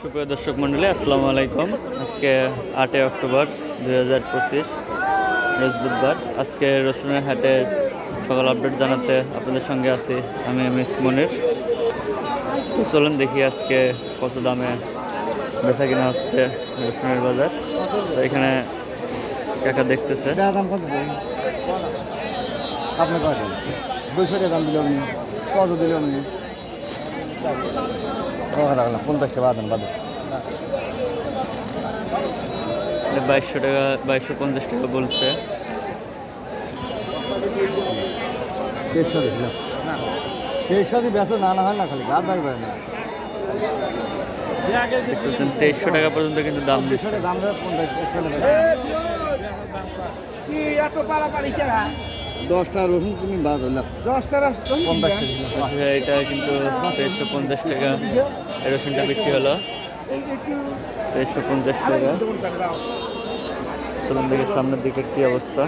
সুপ্রিয় দর্শক মন্ডলী আসসালামু আলাইকুম। আজকে আটই অক্টোবর দুই হাজার পঁচিশ, রোজ বুধবার। আজকে রসুনের হাটের সকাল আপডেট জানাতে আপনাদের সঙ্গে আছি আমি মিস মনির। তো চলুন দেখি আজকে কত দামে বেচা কিনা হচ্ছে রসুনের বাজার। তো এখানে কাকা দেখতেছে। আপনি দুইশো টাকা দিলাম কত দিলাম রাখলাম পঞ্চাশটা বাদ বাদ বাইশশো টাকা বাইশশো পঞ্চাশ টাকা বলছে। দেড়শো দিয়ে বেসো না না হয় না খালি গাছ পারে না। দেখতেছেন তেইশশো টাকা পর্যন্ত কিন্তু দাম দিচ্ছে। দাম পঞ্চাশ একশো নেবে দশটা রসুন তুমি বাদ হইলাম দশটা দিলাম আচ্ছা, এটা কিন্তু তেইশশো পঞ্চাশ টাকা। রসুনটা বিক্রি হলো। তেইশশো পঞ্চাশ টাকা। চলুন দিকে সামনের দিকের কি অবস্থা।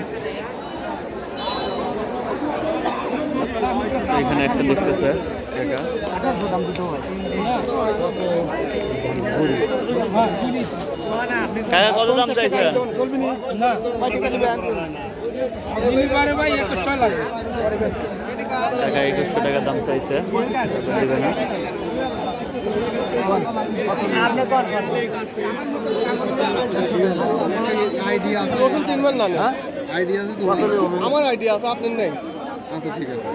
এখানে একটা দেখতেছে। দাম কাকা কত দাম চাইছে টাকা একুশশো টাকা দাম চাইছে। আমার আইডিয়া আছে আপনার নেই। আচ্ছা ঠিক আছে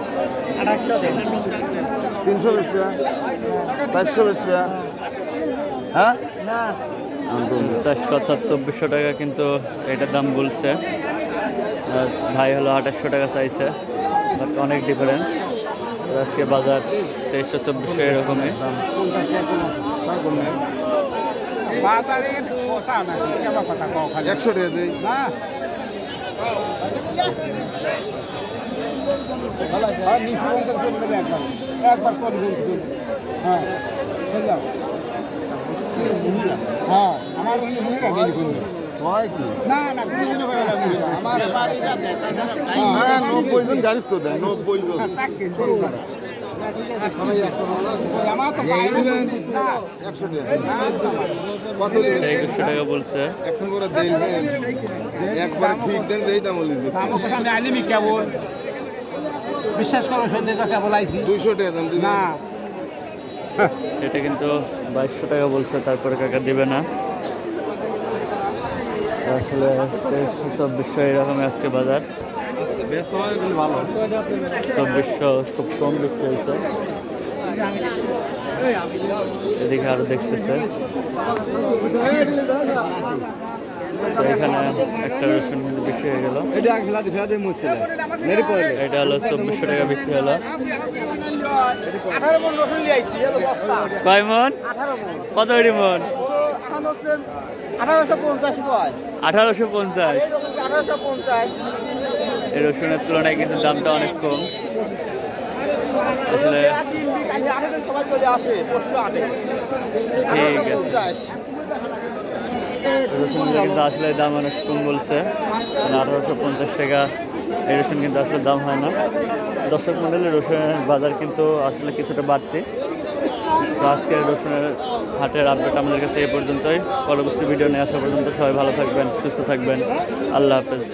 তিনশো বিশ টাকা চারশো বিশ হ্যাঁ? চারশো অর্থাৎ চব্বিশশো টাকা কিন্তু এটার দাম বলছে। ভাই হলো আঠাশশো টাকা চাইছে। বাট অনেক ডিফারেন্স আজকে বাজার তেইশশো চব্বিশশো এরকমই। একশো টাকা দিই। হয়। কি? হ্যাঁ দেয় নব্বই জন সবাই একশো টাকা। কত দিবেন? টাকা বলছে। এখন করে একবার ঠিক দেন দেই দাম বলি আলিমি কেবল। বিশ্বাস করো সত্যি তো কেবল আইছি। দুইশো টাকা দাম না। এটা কিন্তু বাইশশো টাকা বলছে তারপরে কাকা দিবে না। আসলে তেইশশো চব্বিশশো এরকমই আজকে বাজার। ভালো। চব্বিশশো খুব কম বিক্রি হয়েছে। এদিকে আরও দেখতেছে। তো এখানে একটা রসুন বিক্রি হয়ে গেল। এটা আগে ফেলা দিয়ে ফেলা দিয়ে মুছছে। মেরে পড়লে এটা হলো চব্বিশশো টাকা বিক্রি হলো। মন কয় মন? কত মন? আঠারোশো পঞ্চাশ আঠারোশো পঞ্চাশ। আঠারোশো পঞ্চাশ। এই রসুনের তুলনায় কিন্তু দামটা অনেক কম। আসলে ঠিক আছে। কিন্তু আসলে দাম অনেক কম বলছে। মানে আঠারোশো পঞ্চাশ টাকা এই রসুন কিন্তু আসলে দাম হয় না। দর্শক মন্ডলের রসুনের বাজার কিন্তু আসলে কিছুটা বাড়তি। আজকের রসুনের হাটের আপডেট আমাদের কাছে এই পর্যন্তই। পরবর্তী ভিডিও নিয়ে আসা পর্যন্ত সবাই ভালো থাকবেন, সুস্থ থাকবেন। আল্লাহ হাফেজ।